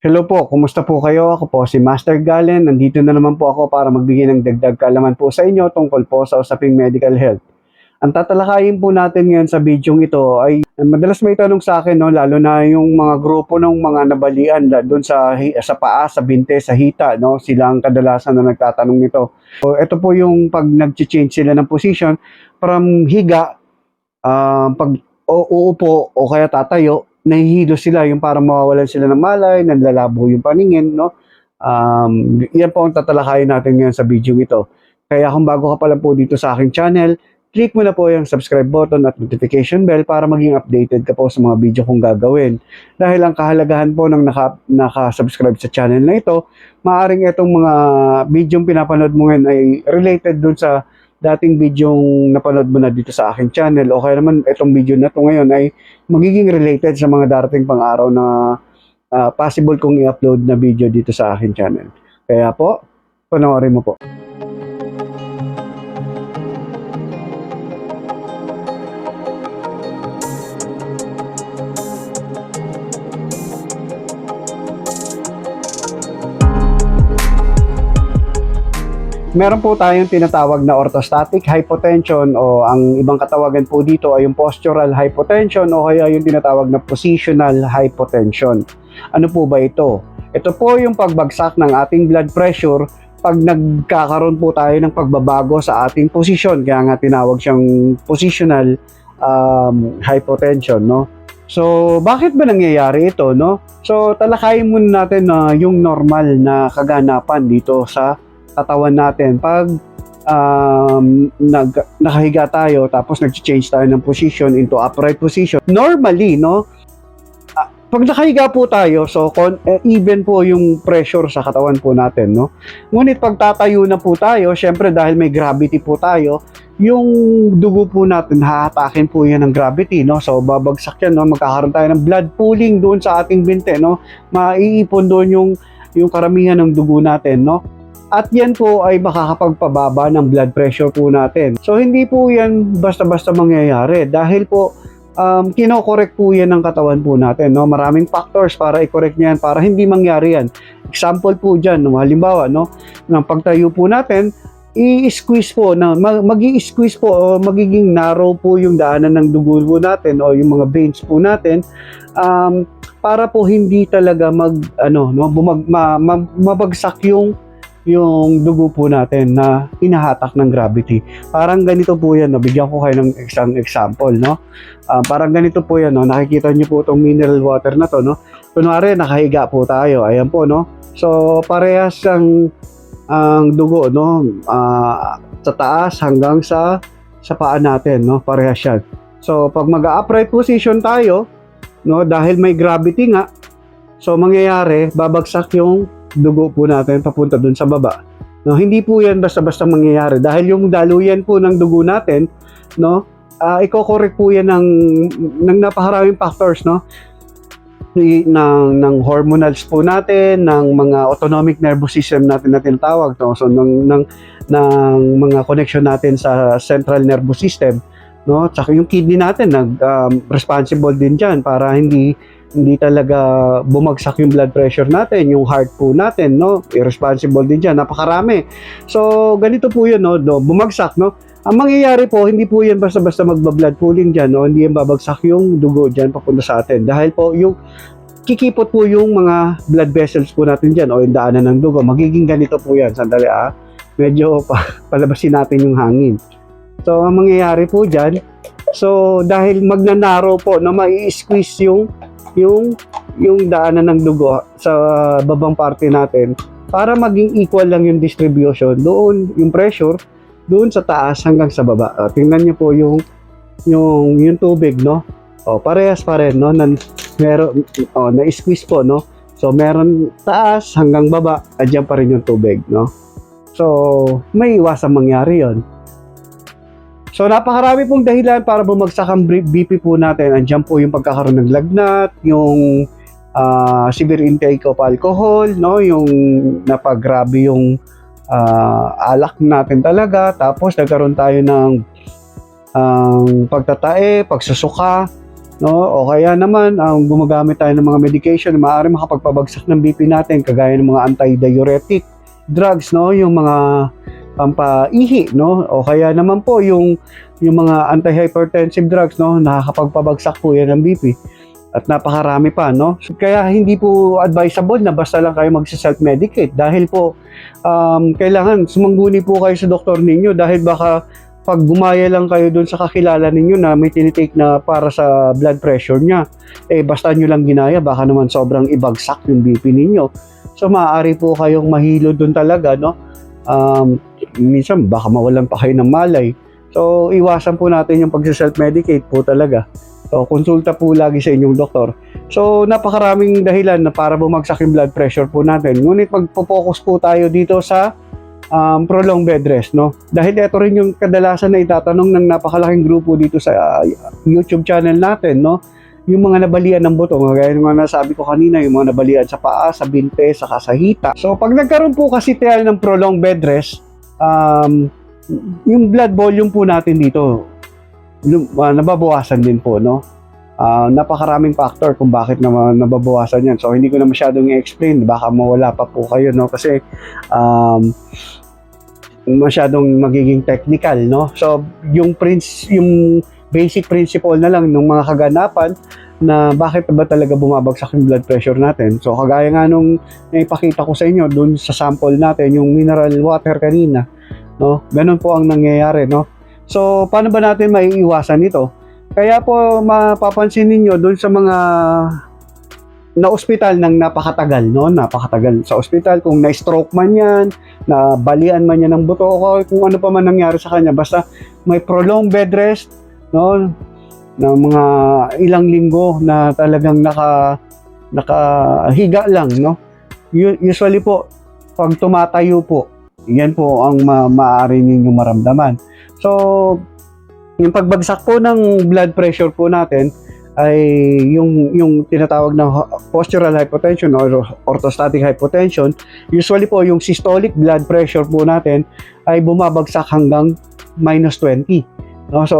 Hello po, kumusta po kayo? Ako po si Master Galen. Nandito na naman po ako para magbigay ng dagdag kaalaman po sa inyo tungkol po sa usaping medical health. Ang tatalakayin po natin ngayon sa video ito ay madalas may tanong sa akin, no, lalo na yung mga grupo ng mga nabalian doon sa, sa paa, sa binte, sa hita. No, sila ang kadalasan na nagtatanong nito. So, ito po yung pag nag-change sila ng position from higa, ah, pag uupo o kaya tatayo, nahihilo sila, yung parang mawawalan sila ng malay, nanlalabo yung paningin, no? Um, yan po ang tatalakayin natin ngayon sa video ito. Kaya kung bago ka pa lang po dito sa aking channel, click mo na po yung subscribe button at notification bell para maging updated ka po sa mga video kong gagawin. Dahil ang kahalagahan po ng naka, naka-subscribe sa channel na ito, maaring itong mga video pinapanood mo ngayon ay related dun sa dating video napanood mo na dito sa aking channel o kaya naman itong video na to ngayon ay magiging related sa mga darating pang araw na ah, possible kong i-upload na video dito sa aking channel. Kaya po, panoorin mo po. Meron po tayong tinatawag na orthostatic hypotension o ang ibang katawagan po dito ay yung postural hypotension o kaya yung tinatawag na positional hypotension. Ano po ba ito? Ito po yung pagbagsak ng ating blood pressure pag nagkakaroon po tayo ng pagbabago sa ating posisyon. Kaya nga tinawag siyang positional um, hypotension, no? So, bakit ba nangyayari ito, no? So, talakayin muna natin na yung normal na kaganapan dito sa katawan natin pag um, nag, nakahiga tayo tapos nag-change tayo ng position into upright position. Normally, no, ah, pag nakahiga po tayo, so con, eh, even po yung pressure sa katawan po natin, no. Ngunit pag tatayo na po tayo, syempre dahil may gravity po tayo, yung dugo po natin hahatakin po yan ng gravity, no. So babagsak yan, no. Magkakaroon tayo ng blood pooling doon sa ating binte, no. Maiipon doon yung yung karamihan ng dugo natin, no. At yan po ay makakapagpababa ng blood pressure po natin. So hindi po yan basta-basta mangyayari dahil po um, kinokorek po yan ng katawan po natin. No? Maraming factors para i-correct niyan para hindi mangyari yan. Example po dyan, no? halimbawa, no? ng pagtayo po natin, i-squeeze po, na, mag i-squeeze po o magiging narrow po yung daanan ng dugo po natin o yung mga veins po natin um, para po hindi talaga mag ano no bumag, ma, ma, mabagsak yung yung dugo po natin na hinahatak ng gravity. Parang ganito po yan, no? bigyan ko kayo ng isang example, no? Ah, parang ganito po yan, no? nakikita niyo po itong mineral water na to, no? Kunwari, nakahiga po tayo, ayan po, no? So, parehas ang, ang dugo, no? Ah, sa taas hanggang sa, sa paa natin, no? Parehas yan. So, pag mag-upright position tayo, no? Dahil may gravity nga, so mangyayari, babagsak yung dugo po natin papunta dun sa baba. No, hindi po 'yan basta-basta mangyayari dahil yung daluyan po ng dugo natin, no, ah iko-correct po 'yan ng ng napakaraming factors, no. Ng ng hormonals po natin, ng mga autonomic nervous system natin na tinatawag, no. So ng ng ng mga connection natin sa central nervous system, no. Tsaka yung kidney natin nag um, responsible din diyan para hindi hindi talaga bumagsak yung blood pressure natin, yung heart po natin, no? Irresponsible din dyan, napakarami. So, ganito po yun, no? Do, bumagsak, no? Ang mangyayari po, hindi po yan basta-basta magba-blood pooling dyan, no? Hindi yan babagsak yung dugo dyan papunta sa atin. Dahil po, yung kikipot po yung mga blood vessels po natin dyan o yung daanan ng dugo. Magiging ganito po yan. Sandali ah. Medyo pa, palabasin natin yung hangin. So, ang mangyayari po dyan, so dahil magnanaro po na mai-squeeze yung yung yung daanan ng dugo sa babang parte natin para maging equal lang yung distribution doon yung pressure doon sa taas hanggang sa baba. Uh, tingnan niyo po yung yung yung tubig no. O parehas pa rin no nan meron oh, na-squeeze po no. So meron taas hanggang baba, adyan pa rin yung tubig no. So may iwasang mangyari 'yon. So napakarami pong dahilan para bumagsak ang BP po natin. Andiyan po yung pagkakaroon ng lagnat, yung ah, severe intake of alcohol, no, yung napagrabe yung ah, alak natin talaga. Tapos nagkaroon tayo ng ang pagtatae, pagsusuka, no? O kaya naman ang gumagamit tayo ng mga medication na maaari makapagpabagsak ng BP natin kagaya ng mga antidiuretic drugs, no? Yung mga pampaihi, no? O kaya naman po yung yung mga antihypertensive drugs, no? Nakakapagpabagsak po yan ng BP. At napakarami pa, no? Kaya hindi po advisable na basta lang kayo magsa-self-medicate dahil po um, kailangan sumangguni po kayo sa doktor ninyo dahil baka pag gumaya lang kayo dun sa kakilala ninyo na may tinitake na para sa blood pressure niya, eh basta nyo lang ginaya, baka naman sobrang ibagsak yung BP ninyo. So maaari po kayong mahilo dun talaga, no? Um, minsan baka mawalan pa kayo ng malay. So iwasan po natin yung pag-self-medicate po talaga. So konsulta po lagi sa inyong doktor. So napakaraming dahilan na para bumagsak yung blood pressure po natin. Ngunit magpo-focus po tayo dito sa um, prolonged bed rest, no? Dahil ito rin yung kadalasan na itatanong ng napakalaking grupo dito sa uh, YouTube channel natin, no? Yung mga nabalian ng buto, gaya ng mga nasabi ko kanina, yung mga nabalian sa paa, sa binte, sa kasahita. So, pag nagkaroon po kasi tayo ng prolonged bed rest, um, yung blood volume po natin dito, uh, nababawasan din po, no? Ah, napakaraming factor kung bakit naman nababawasan yan. So, hindi ko na masyadong i-explain. Baka mawala pa po kayo, no? Kasi, um, masyadong magiging technical, no? So, yung prince, yung basic principle na lang ng mga kaganapan na bakit ba talaga bumabagsak yung blood pressure natin. So, kagaya nga nung naipakita ko sa inyo dun sa sample natin, yung mineral water kanina, no? Ganun po ang nangyayari, no? So, paano ba natin maiiwasan ito? Kaya po mapapansin ninyo doon sa mga na ospital ng napakatagal, no? Napakatagal sa ospital kung na-stroke man 'yan, na balian man yan ng buto o kung ano pa man nangyari sa kanya basta may prolonged bed rest, no? Na mga ilang linggo na talagang naka nakahiga lang, no? Usually po pag tumatayo po, yan po ang ma- maaari ninyong maramdaman. So, yung pagbagsak po ng blood pressure po natin ay yung yung tinatawag na postural hypotension or orthostatic hypotension. Usually po yung systolic blood pressure po natin ay bumabagsak hanggang minus 20. No? So,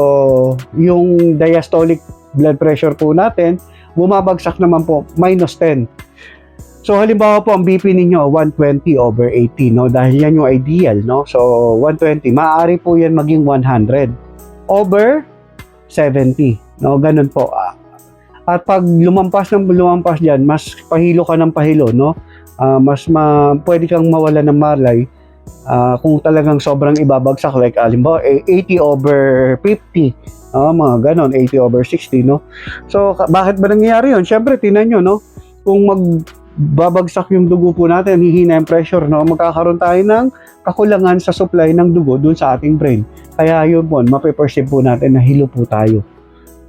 yung diastolic blood pressure po natin bumabagsak naman po minus 10. So halimbawa po ang BP ninyo 120 over 80 no dahil yan yung ideal no. So 120 maaari po yan maging 100 over 70. No, ganun po. Ah, At pag lumampas ng lumampas diyan, mas pahilo ka ng pahilo, no? Ah, mas ma pwede kang mawala ng malay ah, kung talagang sobrang ibabagsak like alimbawa eh, 80 over 50. No, mga ganon, 80 over 60, no? So, bakit ba nangyayari yun? Siyempre, tinan nyo, no? Kung magbabagsak yung dugo po natin, hihina yung pressure, no? Magkakaroon tayo ng kakulangan sa supply ng dugo dun sa ating brain. Kaya yun po, mapiperceive po natin na hilo po tayo.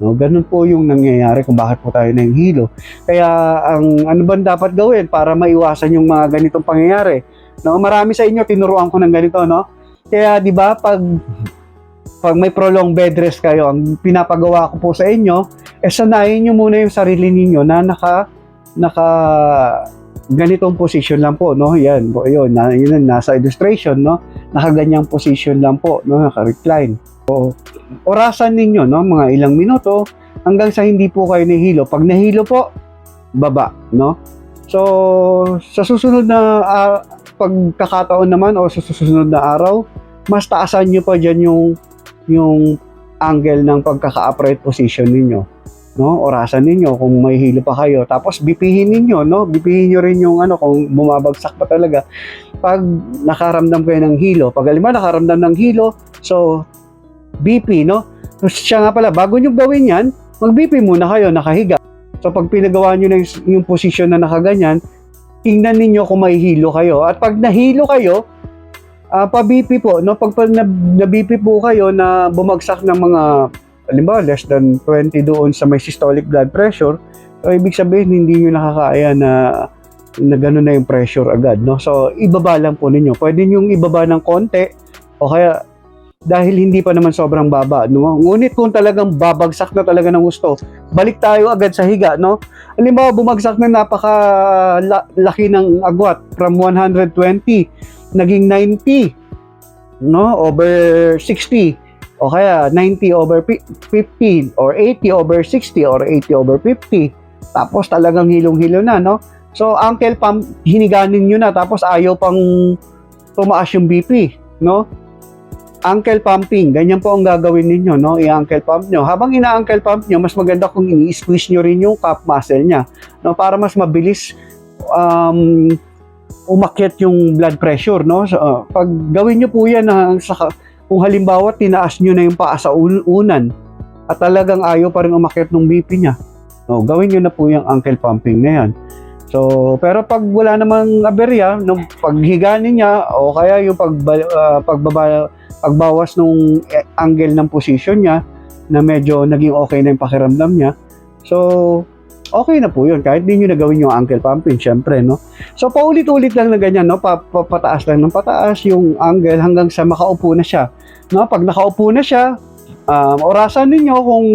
No, ganun po yung nangyayari kung bakit po tayo hilo. Kaya ang ano ba dapat gawin para maiwasan yung mga ganitong pangyayari? No, marami sa inyo tinuruan ko ng ganito, no? Kaya 'di ba pag pag may prolonged bed rest kayo, ang pinapagawa ko po sa inyo, eh sanayin nyo muna yung sarili ninyo na naka naka ganitong position lang po, no? Yan, po, yun, na, yun, nasa illustration, no? Nakaganyang position lang po, no? Naka-recline. So, orasan ninyo, no? Mga ilang minuto hanggang sa hindi po kayo nahilo. Pag nahilo po, baba, no? So, sa susunod na ah, pagkakataon naman o sa susunod na araw, mas taasan nyo pa dyan yung yung angle ng pagkaka-upright position ninyo. No? Orasan ninyo kung may hilo pa kayo. Tapos bipihin ninyo, no? Bipihin nyo rin yung ano kung bumabagsak pa talaga. Pag nakaramdam kayo ng hilo, pag alima nakaramdam ng hilo, so BP, no? So, siya nga pala, bago nyo gawin yan, mag-BP muna kayo, nakahiga. So pag pinagawa nyo na yung, yung position na nakaganyan, tingnan ninyo kung may hilo kayo. At pag nahilo kayo, ah pa-BP po, no? Pag, na, na-BP po kayo na bumagsak ng mga, halimbawa, less than 20 doon sa may systolic blood pressure, so ibig sabihin, hindi nyo nakakaya na na gano'n na yung pressure agad, no? So, ibaba lang po ninyo. Pwede nyo ibaba ng konti, o kaya, dahil hindi pa naman sobrang baba, no? Ngunit kung talagang babagsak na talaga ng gusto, balik tayo agad sa higa, no? Halimbawa, bumagsak na napaka la- laki ng agwat from 120 naging 90 no over 60 o kaya 90 over pi- 50 or 80 over 60 or 80 over 50 tapos talagang hilong-hilo na no so ankle pump hiniganin nyo na tapos ayaw pang tumaas yung BP no ankle pumping ganyan po ang gagawin ninyo no? I-ankle pump nyo. Habang ina-ankle pump nyo mas maganda kung i-squeeze nyo rin yung calf muscle nya no? Para mas mabilis um, umakyat yung blood pressure no? So, uh, pag gawin nyo po yan na sa kung halimbawa tinaas nyo na yung paa sa un- unan at talagang ayaw pa rin umakyat ng BP niya, no, gawin nyo na po yung ankle pumping na yan. So, pero pag wala namang aberya, nung paghiganin niya o kaya yung pagba, ah, pagbaba, pagbawas nung eh, angle ng position niya na medyo naging okay na yung pakiramdam niya. So, okay na po yun. Kahit di nyo na gawin yung ankle pumping, syempre, no? So, paulit-ulit lang na ganyan, no? Pa, pa- pataas lang ng pataas yung angle hanggang sa makaupo na siya. No? Pag nakaupo na siya, um, orasan ninyo kung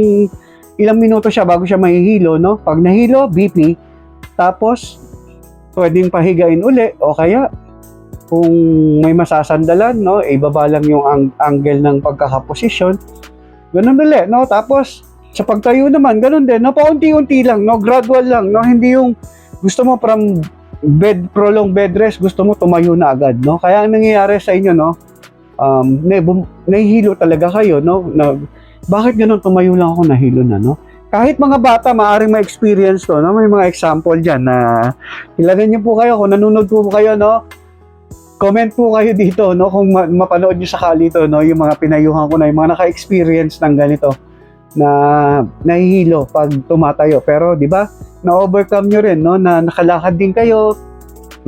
ilang minuto siya bago siya mahihilo, no? Pag nahilo, BP, tapos pwedeng pahigain uli o kaya kung may masasandalan, no? Ibaba lang yung ang- angle ng pagkakaposisyon. Ganun ulit, no? Tapos sa pagtayo naman, ganun din, no? Paunti-unti lang, no? Gradual lang, no? Hindi yung gusto mo from bed, prolonged bed rest, gusto mo tumayo na agad, no? Kaya ang nangyayari sa inyo, no? Um, nahihilo talaga kayo, no? Na, bakit ganun tumayo lang ako, nahilo na, no? Kahit mga bata, maaaring ma-experience to, no? May mga example dyan na ilagay niyo po kayo, kung nanonood po kayo, no? Comment po kayo dito, no? Kung ma- mapanood niyo sakali to, no? Yung mga pinayuhan ko na, yung mga naka-experience ng ganito na nahihilo pag tumatayo. Pero, di ba, na-overcome nyo rin, no? Na nakalakad din kayo,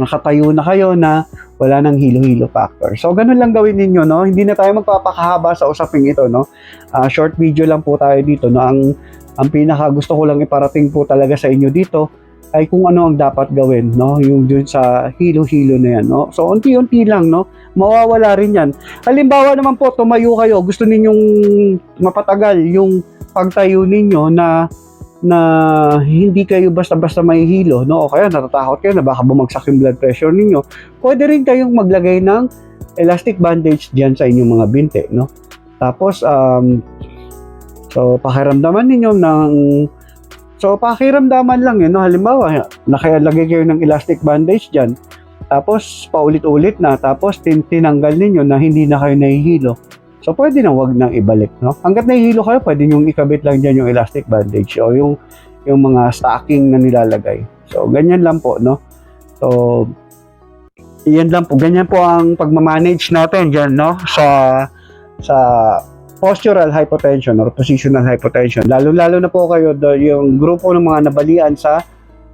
nakatayo na kayo na wala nang hilo-hilo factor. So, ganun lang gawin ninyo, no? Hindi na tayo magpapakahaba sa usaping ito, no? Ah, short video lang po tayo dito, no? Ang, ang pinaka gusto ko lang iparating po talaga sa inyo dito ay kung ano ang dapat gawin, no? Yung dun sa hilo-hilo na yan, no? So, unti-unti lang, no? Mawawala rin yan. Halimbawa naman po, tumayo kayo, gusto ninyong mapatagal yung pagtayo ninyo na na hindi kayo basta-basta mahihilo, no? O kaya natatakot kayo na baka bumagsak yung blood pressure ninyo. Pwede rin kayong maglagay ng elastic bandage diyan sa inyong mga binte, no? Tapos, um, so, pakiramdaman ninyo ng So, pakiramdaman lang yun, no? Halimbawa, nakalagay kayo ng elastic bandage dyan, tapos paulit-ulit na, tapos tin tinanggal ninyo na hindi na kayo nahihilo. So, pwede na wag nang ibalik, no? Hanggat nahihilo kayo, pwede nyo ikabit lang dyan yung elastic bandage o yung, yung mga stocking na nilalagay. So, ganyan lang po, no? So, yan lang po. Ganyan po ang pagmamanage natin dyan, no? Sa, sa postural hypotension or positional hypotension. Lalo-lalo na po kayo do, yung grupo ng mga nabalian sa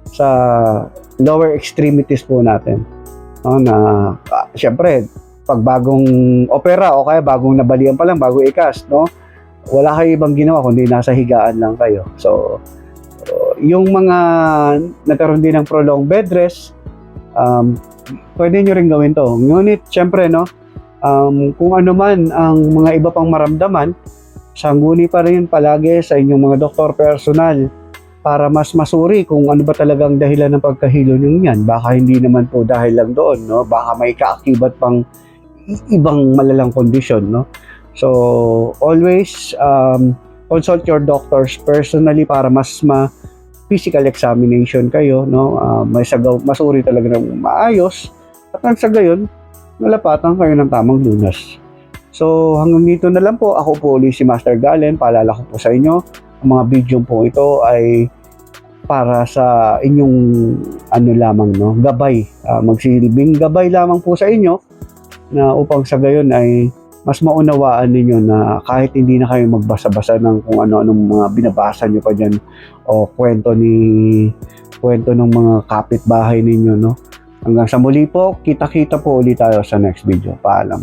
sa lower extremities po natin. No, na ah, syempre pag bagong opera o kaya bagong nabalian pa lang bago i-cast, no? Wala kayo ibang ginawa kundi nasa higaan lang kayo. So, so, yung mga nagkaroon din ng prolonged bed rest, um, pwede nyo rin gawin to. Ngunit, syempre, no, um, kung ano man ang mga iba pang maramdaman, sangguni pa rin palagi sa inyong mga doktor personal para mas masuri kung ano ba talagang dahilan ng pagkahilo nyo yan. Baka hindi naman po dahil lang doon, no? Baka may kaakibat pang ibang malalang kondisyon, no? So, always um, consult your doctors personally para mas ma physical examination kayo, no? Uh, may sagaw, masuri talaga ng maayos. At nang sa gayon, malapatan kayo ng tamang lunas. So hanggang dito na lang po. Ako po ulit si Master Galen. Paalala ko po sa inyo, ang mga video po ito ay para sa inyong ano lamang, no? Gabay. Ah, magsilbing gabay lamang po sa inyo na upang sa gayon ay mas maunawaan ninyo na kahit hindi na kayo magbasa-basa ng kung ano-anong mga binabasa nyo pa dyan o kwento ni kwento ng mga kapitbahay ninyo, no? Hanggang sa muli po, kita-kita po ulit tayo sa next video. Paalam.